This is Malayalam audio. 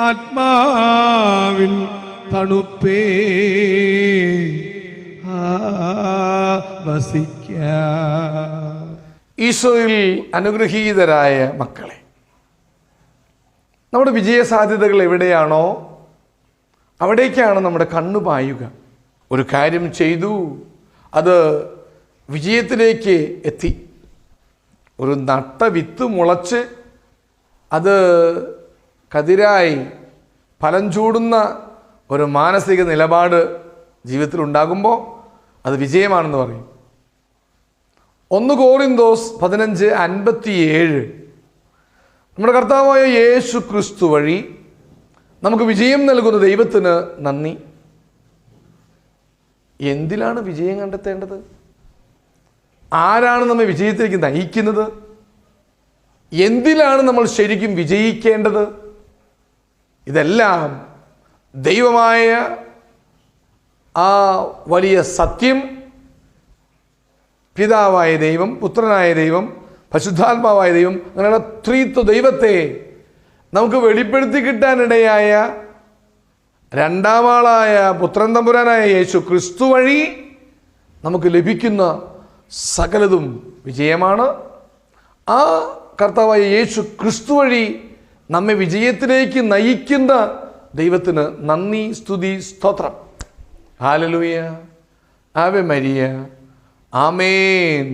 ആത്മാവിൻ തണുപ്പേ. വസിക്ക. ഈശോയിൽ അനുഗ്രഹീതരായ മക്കളെ നമ്മുടെ വിജയസാധ്യതകൾ എവിടെയാണോ അവിടേക്കാണ് നമ്മുടെ കണ്ണു പായുക. ഒരു കാര്യം ചെയ്തു അത് വിജയത്തിലേക്ക് എത്തി. ഒരു നട്ട വിത്ത് മുളച്ച് അത് കതിരായി ഫലം ചൂടുന്ന ഒരു മാനസിക നിലപാട് ജീവിതത്തിൽ ഉണ്ടാകുമ്പോൾ അത് വിജയമാണെന്ന് പറയും. ഒന്ന് കോറിന്തോസ് പതിനഞ്ച് അൻപത്തിയേഴ്. നമ്മുടെ കർത്താവായ യേശു ക്രിസ്തു വഴി നമുക്ക് വിജയം നൽകുന്ന ദൈവത്തിന് നന്ദി. എന്തിലാണ് വിജയം കണ്ടെത്തേണ്ടത്? ആരാണ് നമ്മെ വിജയത്തിലേക്ക് നയിക്കുന്നത്? എന്തിലാണ് നമ്മൾ ശരിക്കും വിജയിക്കേണ്ടത്? ഇതെല്ലാം ദൈവമായ ആ വലിയ സത്യം പിതാവായ ദൈവം പുത്രനായ ദൈവം പശുദ്ധാത്മാവായ ദൈവം അങ്ങനെയുള്ള ത്രീത്വ ദൈവത്തെ നമുക്ക് വെളിപ്പെടുത്തി കിട്ടാനിടയായ രണ്ടാമാളായ പുത്രൻ തമ്പുരാനായ യേശു ക്രിസ്തു വഴി നമുക്ക് ലഭിക്കുന്ന സകലതും വിജയമാണ്. ആ കർത്താവായ യേശു ക്രിസ്തു വഴി നമ്മെ വിജയത്തിലേക്ക് നയിക്കുന്ന ദൈവത്തിന് നന്ദി സ്തുതി സ്തോത്രം. ഹാലലൂയ ആവെ മരിയ ആമേൻ